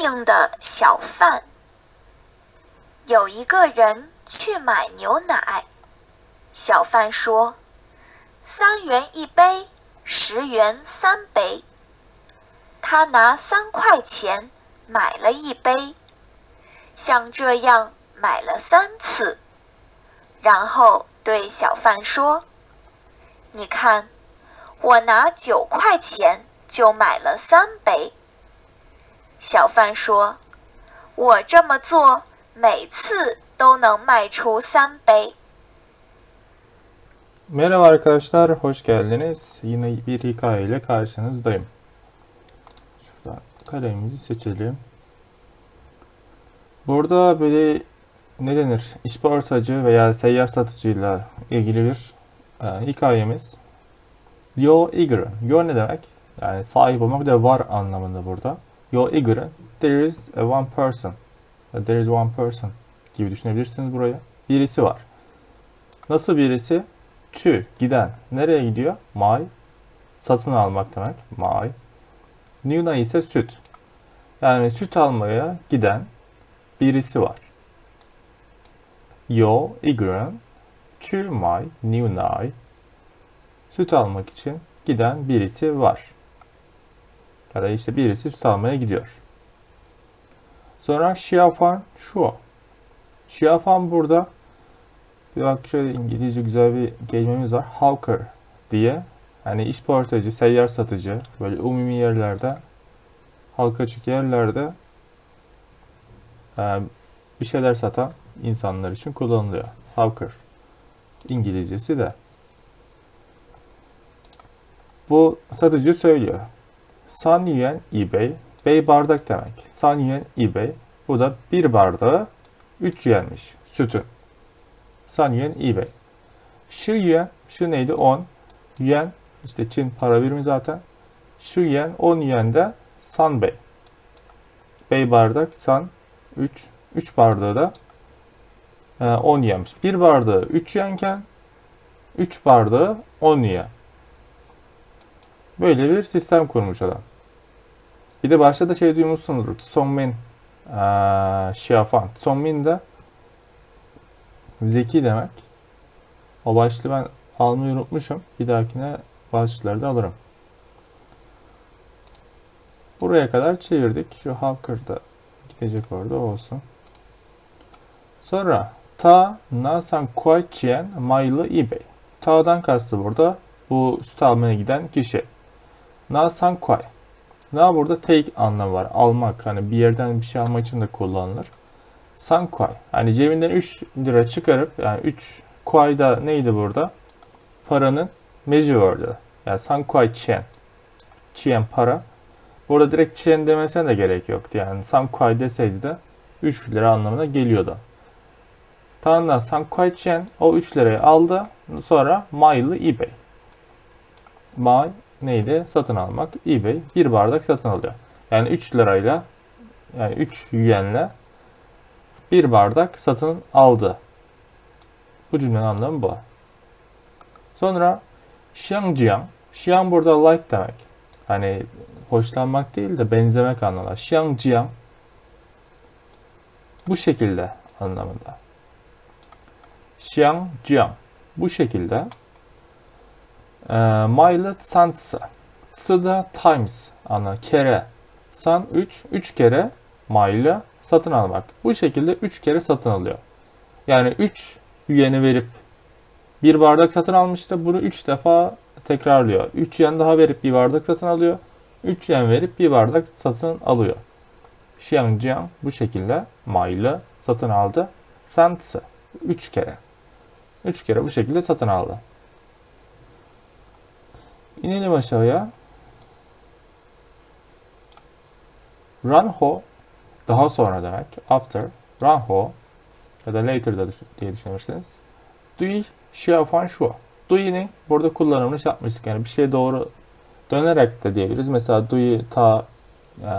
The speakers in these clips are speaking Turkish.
明的小贩。有一个人去买牛奶，小贩说：“三元一杯，十元三杯。”他拿三块钱买了一杯，像这样买了三次，然后对小贩说：“你看，我拿九块钱就买了三杯。”小贩说：“我这么做，每次都能卖出三杯。” Merhaba arkadaşlar, hoş geldiniz. Yine bir hikaye ile karşınızdayım. Şuradan kalemimizi seçelim. Burada böyle ne denir? İşportacı veya seyyar satıcıyla ilgili bir e, hikayemiz. Yo ignorant. Yo ne demek? Yani sahip olmak da var anlamında burada. Yo ignorant. There is a one person. There is one person gibi düşünebilirsiniz buraya. Birisi var. Nasıl birisi? Çü, giden. Nereye gidiyor? May. Satın almak demek. May. Nuna ise süt. Yani süt almaya giden birisi var. Yo, igran. Çü, may, nunay. Süt almak için giden birisi var. Ya da işte birisi süt almaya gidiyor. Sonra şiafan şu. Şiafan burada bir bak şöyle İngilizce güzel bir kelimemiz var. Hawker diye. Yani işportacı, seyyar satıcı, böyle umumi yerlerde, halka açık yerlerde bir şeyler satan insanlar için kullanılıyor. Hawker. İngilizcesi de. Bu satıcı söylüyor. San yuan eBay. Bey bardak demek. San yuan eBay. Bu da bir bardağı 3 yuanmiş sütün. San yuan eBay. Şu yuan, şu neydi? 10. Yuan, işte Çin para birimi zaten. Şu yuan, 10 yuan da San Bey. Bey bardak, San 3. 3 bardağı da e, 10 yuanmış. Bir bardağı 3 yuanken 3 bardağı 10 yuan. Böyle bir sistem kurmuş adam. Bir de başta da şey duymuşsunuzdur. Tsongmin Şiafan. Tsongmin de zeki demek. O başlığı ben almayı unutmuşum. Bir dahakine başlıkları da alırım. Buraya kadar çevirdik. Şu Hawker'da gidecek orada olsun. Sonra ta na san kuai chien maylı ebay. Ta'dan kastı burada bu süt almaya giden kişi. Na san kuai. Na burada take anlamı var. Almak. Hani bir yerden bir şey almak için de kullanılır. San kuai. Hani cebinden 3 lira çıkarıp yani 3 kuai da neydi burada? Paranın measure'dı. Yani san kuai chien. Chien para. Burada direkt chien demesine de gerek yoktu. Yani san kuai deseydi de 3 lira anlamına geliyordu. Tanrı'dan san kuai chien o 3 lirayı aldı. Sonra mai'lı eBay. Mai neydi? Satın almak. eBay bir bardak satın alıyor. Yani 3 lirayla yani 3 yuanla bir bardak satın aldı. Bu cümlenin anlamı bu. Sonra Xiangjiang. Xiang burada like demek. Hani hoşlanmak değil de benzemek anlamında. Xiangjiang bu şekilde anlamında. Xiangjiang bu şekilde. Mile. Sı da times ana kere. San 3. 3 kere mile satın almak. Bu şekilde 3 kere satın alıyor. Yani 3 yuan'ı verip bir bardak satın almıştı. Bunu 3 defa tekrarlıyor. 3 yuan daha verip bir bardak satın alıyor. 3 yuan verip bir bardak satın alıyor. Xiangjiang bu şekilde mile satın aldı. Sansı 3 kere. 3 kere bu şekilde satın aldı. İnelim aşağıya. Ranho daha sonra demek. After. Ranho ya da later da diye düşünürsünüz. Dui Xiaofan Shuo. Dui'nin burada kullanımını şey yapmıştık. Yani bir şey doğru dönerek de diyebiliriz. Mesela Dui ta e,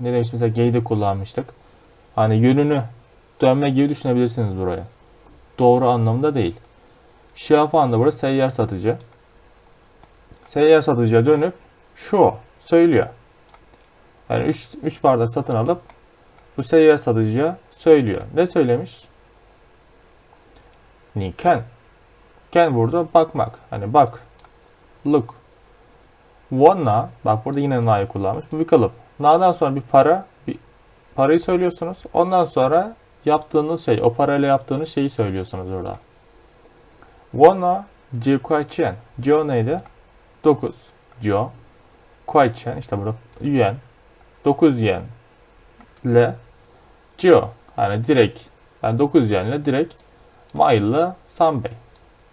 ne demiş mesela Gei'de kullanmıştık. Hani yönünü dönme gibi düşünebilirsiniz buraya. Doğru anlamda değil. Xiaofan da burada seyyar satıcı seyyar satıcıya dönüp şu söylüyor. Yani 3 3 bardak satın alıp bu seyyar satıcıya söylüyor. Ne söylemiş? Ni can. Can burada bakmak. Hani bak. Look. Wanna. Bak burada yine na'yı kullanmış. Bu bir kalıp. Na'dan sonra bir para. Bir parayı söylüyorsunuz. Ondan sonra yaptığınız şey. O parayla yaptığınız şeyi söylüyorsunuz burada. Wanna. Ji Kuai Chen. Jio neydi? 9. Jio. Kuai Chen. işte burada yuan. 9 yen. Le. Jio. Hani direkt. Ben 9 yenle direkt Mail'la Sanbei.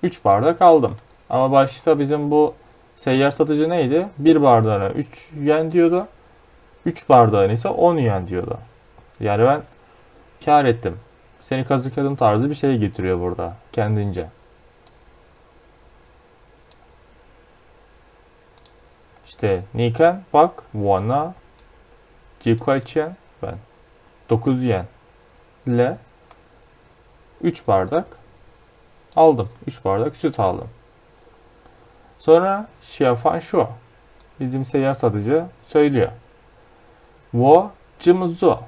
3 bardak aldım. Ama başta bizim bu seyyar satıcı neydi? 1 bardağına 3 yen diyordu. 3 bardağına ise 10 yen diyordu. Yani ben kar ettim. Seni kazıkladım tarzı bir şey getiriyor burada kendince. İşte Niken bak Wanna Jikuaichen ben 9 yen ile 3 bardak aldım. 3 bardak süt aldım. Sonra Xiaofan Shuo bizim seyyar satıcı söylüyor. Wo Jimuzo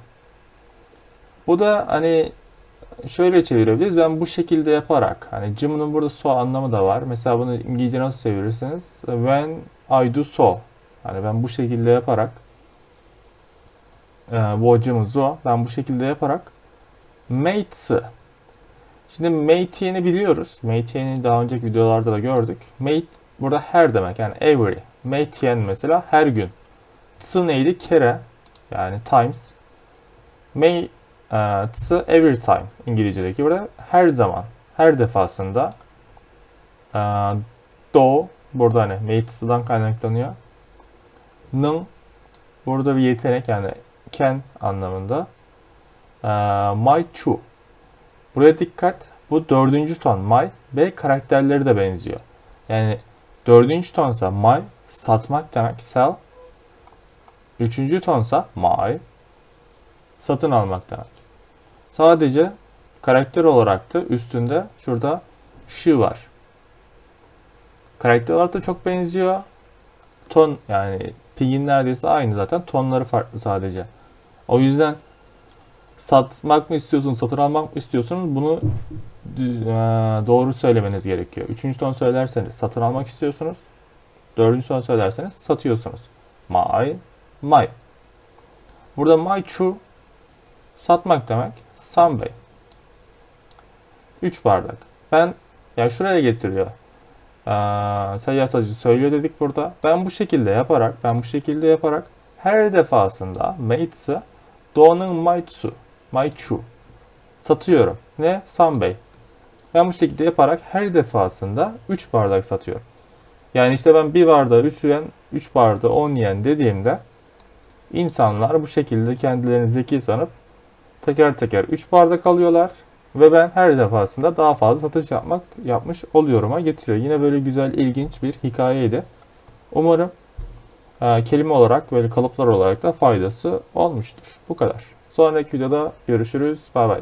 Bu da hani şöyle çevirebiliriz. Ben bu şekilde yaparak hani Jim'in burada so anlamı da var. Mesela bunu İngilizce nasıl çevirirsiniz? When I do so. Hani ben bu şekilde yaparak e, wo Jimuzo ben bu şekilde yaparak mates Şimdi mate'ini biliyoruz. Mate'ini daha önceki videolarda da gördük. Mate burada her demek yani every. Mate'yen mesela her gün. Tsı neydi? Kere yani times. May e, tsı every time İngilizce'deki burada her zaman, her defasında e, do burada hani mate'sıdan kaynaklanıyor. Nung burada bir yetenek yani can anlamında. E, my chu Buraya dikkat. Bu dördüncü ton my ve karakterleri de benziyor. Yani dördüncü tonsa my satmak demek sell. Üçüncü tonsa my satın almak demek. Sadece karakter olarak da üstünde şurada she var. Karakter olarak da çok benziyor. Ton yani pingin neredeyse aynı zaten. Tonları farklı sadece. O yüzden satmak mı istiyorsun, satın almak mı istiyorsun? Bunu e, doğru söylemeniz gerekiyor. Üçüncü ton söylerseniz satın almak istiyorsunuz. Dördüncü ton söylerseniz satıyorsunuz. My, my. Burada my chu satmak demek. Sanbei. 3 bardak. Ben yani şuraya getiriyor. Ee, seyyar söylüyor dedik burada. Ben bu şekilde yaparak, ben bu şekilde yaparak her defasında mate'sı Do'nun maitsu, maichu satıyorum. Ne? Sanbei. Ben bu şekilde yaparak her defasında 3 bardak satıyorum. Yani işte ben bir bardağı 3 yen, 3 bardağı 10 yen dediğimde insanlar bu şekilde kendilerini zeki sanıp teker teker 3 bardak alıyorlar ve ben her defasında daha fazla satış yapmak yapmış oluyorum'a getiriyor. Yine böyle güzel ilginç bir hikayeydi. Umarım e, kelime olarak böyle kalıplar olarak da faydası olmuştur. Bu kadar. Sonraki videoda görüşürüz. Bay bay.